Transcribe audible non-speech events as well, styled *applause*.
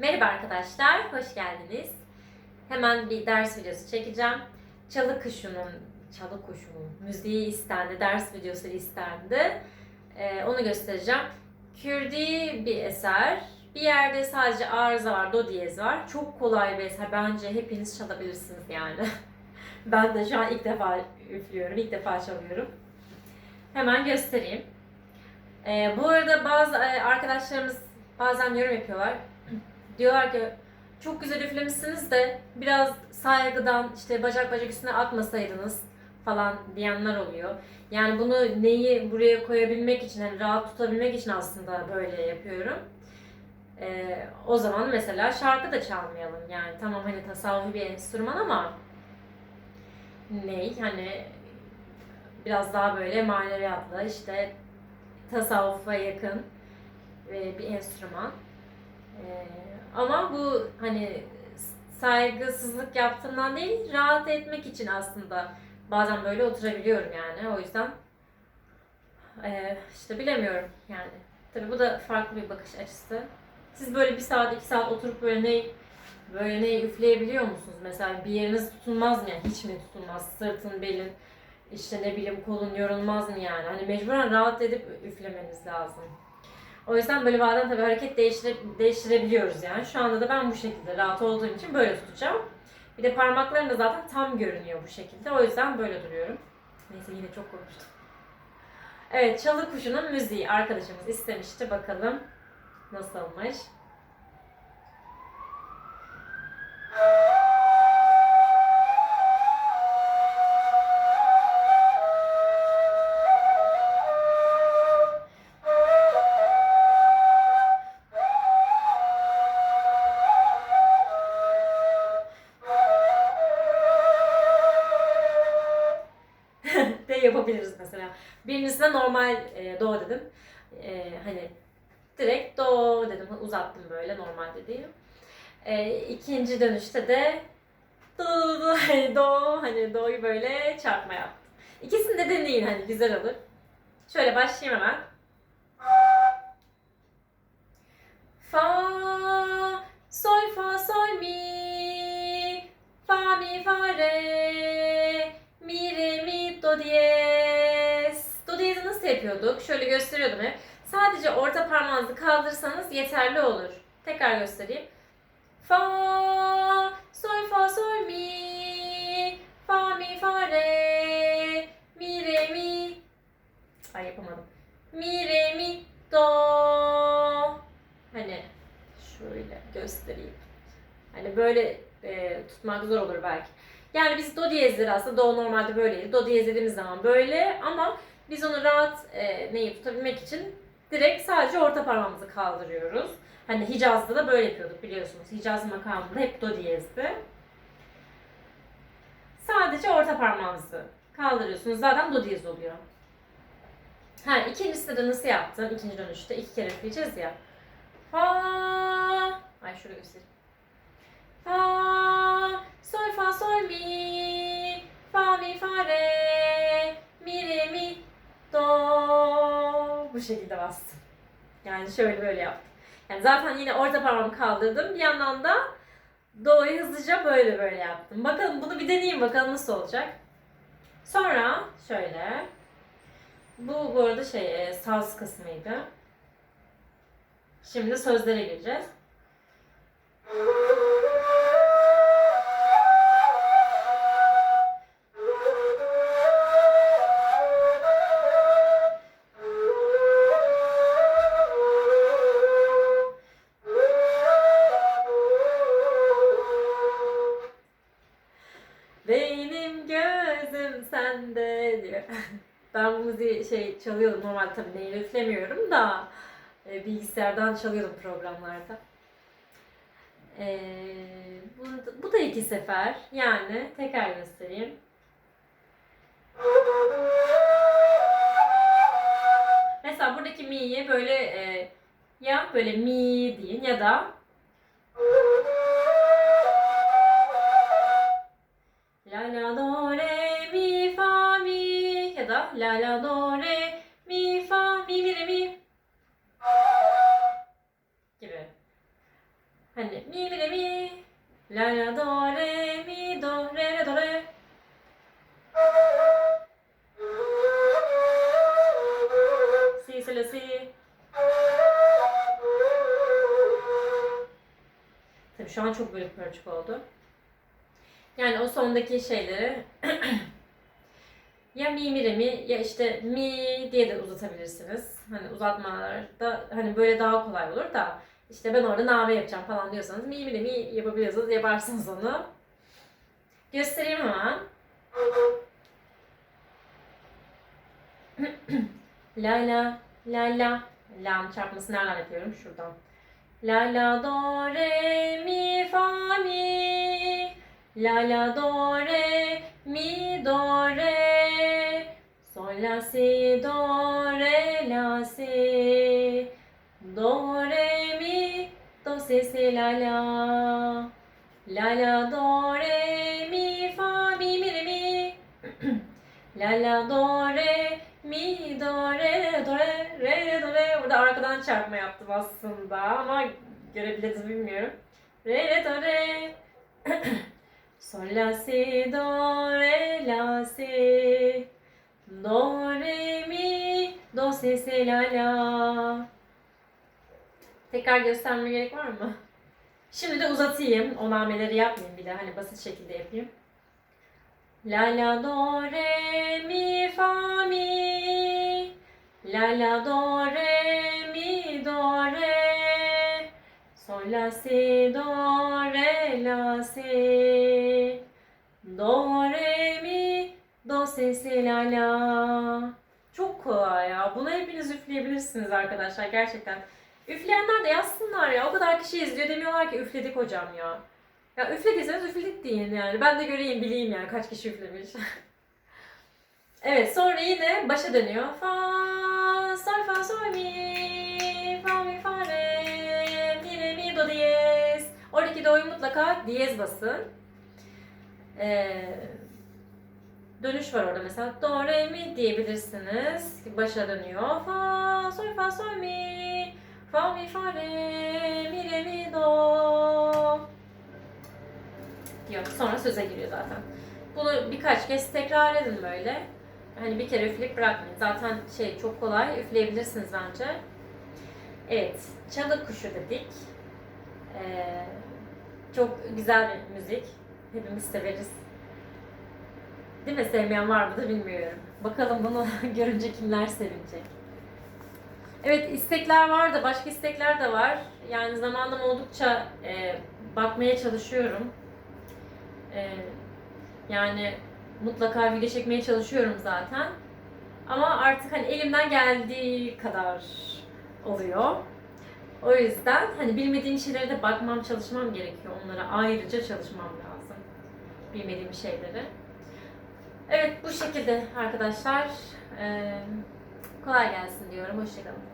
Merhaba arkadaşlar, hoş geldiniz. Hemen bir ders videosu çekeceğim. Çalı kuşunun, çalı kuşunun müziği istendi, ders videosu istendi. Ee, onu göstereceğim. Kürdi bir eser. Bir yerde sadece arıza var, do diyez var. Çok kolay bir eser. Bence hepiniz çalabilirsiniz yani. *laughs* ben de şu an ilk defa üflüyorum, ilk defa çalıyorum. Hemen göstereyim. Ee, bu arada bazı e, arkadaşlarımız bazen yorum yapıyorlar. Diyorlar ki çok güzel üflemişsiniz de biraz saygıdan işte bacak bacak üstüne atmasaydınız falan diyenler oluyor. Yani bunu neyi buraya koyabilmek için, hani rahat tutabilmek için aslında böyle yapıyorum. Ee, o zaman mesela şarkı da çalmayalım. Yani tamam hani tasavvufi bir enstrüman ama ney hani biraz daha böyle maneviyatlı işte tasavvufa yakın e, bir enstrüman. Ee, ama bu hani saygısızlık yaptığımdan değil, rahat etmek için aslında bazen böyle oturabiliyorum yani. O yüzden e, işte bilemiyorum yani. Tabii bu da farklı bir bakış açısı. Siz böyle bir saat, iki saat oturup böyle ne böyle ne üfleyebiliyor musunuz? Mesela bir yeriniz tutulmaz mı yani? Hiç mi tutulmaz? Sırtın, belin, işte ne bileyim kolun yorulmaz mı yani? Hani mecburen rahat edip üflemeniz lazım. O yüzden böyle bazen tabii hareket değiştire, değiştirebiliyoruz yani. Şu anda da ben bu şekilde rahat olduğum için böyle tutacağım. Bir de parmaklarım da zaten tam görünüyor bu şekilde. O yüzden böyle duruyorum. Neyse yine çok konuştum. Evet, Çalı Kuşu'nun müziği arkadaşımız istemişti. Bakalım nasılmış. Yapabiliriz mesela. Birincisinde normal e, do dedim. E, hani direkt do dedim. Uzattım böyle normal dediğim. E, ikinci dönüşte de do do hani do hani do'yu böyle çarpma yaptım. İkisini de deneyin hani güzel olur. Şöyle başlayayım hemen. Fa sol fa sol mi fa mi fa re mi re do diyez. Do diyezi nasıl yapıyorduk? Şöyle gösteriyordum hep. Sadece orta parmağınızı kaldırırsanız yeterli olur. Tekrar göstereyim. Fa sol fa sol mi fa mi fa re mi re mi Ay yapamadım. Mi re mi do Hani şöyle göstereyim. Hani böyle e, tutmak zor olur belki. Yani biz do diyezleri aslında do normalde böyleydi. Do diyez dediğimiz zaman böyle ama biz onu rahat e, neyi tutabilmek için direkt sadece orta parmağımızı kaldırıyoruz. Hani Hicaz'da da böyle yapıyorduk biliyorsunuz. Hicaz makamında hep do diyezdi. Sadece orta parmağınızı kaldırıyorsunuz. Zaten do diyez oluyor. Ha ikincisinde de nasıl yaptım? İkinci dönüşte iki kere üfleyeceğiz ya. Fa Ay şuraya göstereyim. Fa sol fa sol mi fa mi fa re mi re mi do bu şekilde bastım. Yani şöyle böyle yaptım. Yani zaten yine orta parmağımı kaldırdım. Bir yandan da do'yu hızlıca böyle böyle yaptım. Bakalım bunu bir deneyeyim bakalım nasıl olacak. Sonra şöyle bu bu arada şey e, saz kısmıydı. Şimdi sözlere gireceğiz. Diyor. Ben bu müziği şey çalıyordum normal tabii neyle üflemiyorum da e, bilgisayardan çalıyordum programlarda. E, bu, bu da iki sefer yani tekrar göstereyim. Mesela buradaki mi'yi böyle e, ya böyle mi deyin ya da La la do la la do re mi fa mi mi re mi gibi. Hani La la do re mi do re re do re. Si si la si. Tabii şu an çok bölük pörçük oldu. Yani o sondaki şeyleri *clears throat* ya mi mi re mi ya işte mi diye de uzatabilirsiniz. Hani uzatmalarda hani böyle daha kolay olur da işte ben orada name yapacağım falan diyorsanız mi mi re mi yapabiliyorsanız yaparsınız onu. Göstereyim hemen. *clears throat* la la la la La'nın çarpması nereden yapıyorum? Şuradan. La la do re mi fa mi La la do re mi do la si do re la si. Do re mi do si si la la. La la do re mi fa mi mi re mi. *clears throat* La la do re mi do re do re re do re. Burada arkadan çarpma yaptım aslında ama görebildiniz bilmiyorum. Re re do re. *clears throat* Sol la si do re la si Do re mi do si si la la Tekrar göstermeme gerek var mı? Şimdi de uzatayım. O nameleri yapmayayım bir de hani basit şekilde yapayım. La la do re mi fa mi La la do re mi do re Sol la si do re la si Do re do si si la Çok kolay ya. Bunu hepiniz üfleyebilirsiniz arkadaşlar gerçekten. Üfleyenler de yazsınlar ya. O kadar kişi izliyor demiyorlar ki üfledik hocam ya. Ya üflediyseniz üfledik deyin yani. Ben de göreyim bileyim yani kaç kişi üflemiş. *laughs* evet sonra yine başa dönüyor. Fa, sol, fa, sol, mi, fa, mi, fa, re, mi, re, mi, do, diyez. Oradaki do'yu mutlaka diyez basın. Ee, dönüş var orada mesela. Do, re, mi diyebilirsiniz. Başa dönüyor. Fa, sol, fa, sol, mi, fa, mi, fa, re, mi, re, mi, do diyor. Sonra söze giriyor zaten. Bunu birkaç kez tekrar edin böyle. Hani bir kere üfleyip bırakmayın. Zaten şey çok kolay. Üfleyebilirsiniz bence. Evet. Çalı kuşu dedik. Ee, çok güzel bir müzik. Hepimiz severiz. Değil mi? Sevmeyen var mı da bilmiyorum. Bakalım bunu *laughs* görünce kimler sevinecek. Evet istekler var da başka istekler de var. Yani zamanım oldukça e, bakmaya çalışıyorum. Ee, yani mutlaka video çekmeye çalışıyorum zaten. Ama artık hani elimden geldiği kadar oluyor. O yüzden hani bilmediğim şeylere de bakmam, çalışmam gerekiyor. Onlara ayrıca çalışmam lazım. Bilmediğim şeyleri. Evet bu şekilde arkadaşlar. Ee, kolay gelsin diyorum. Hoşçakalın.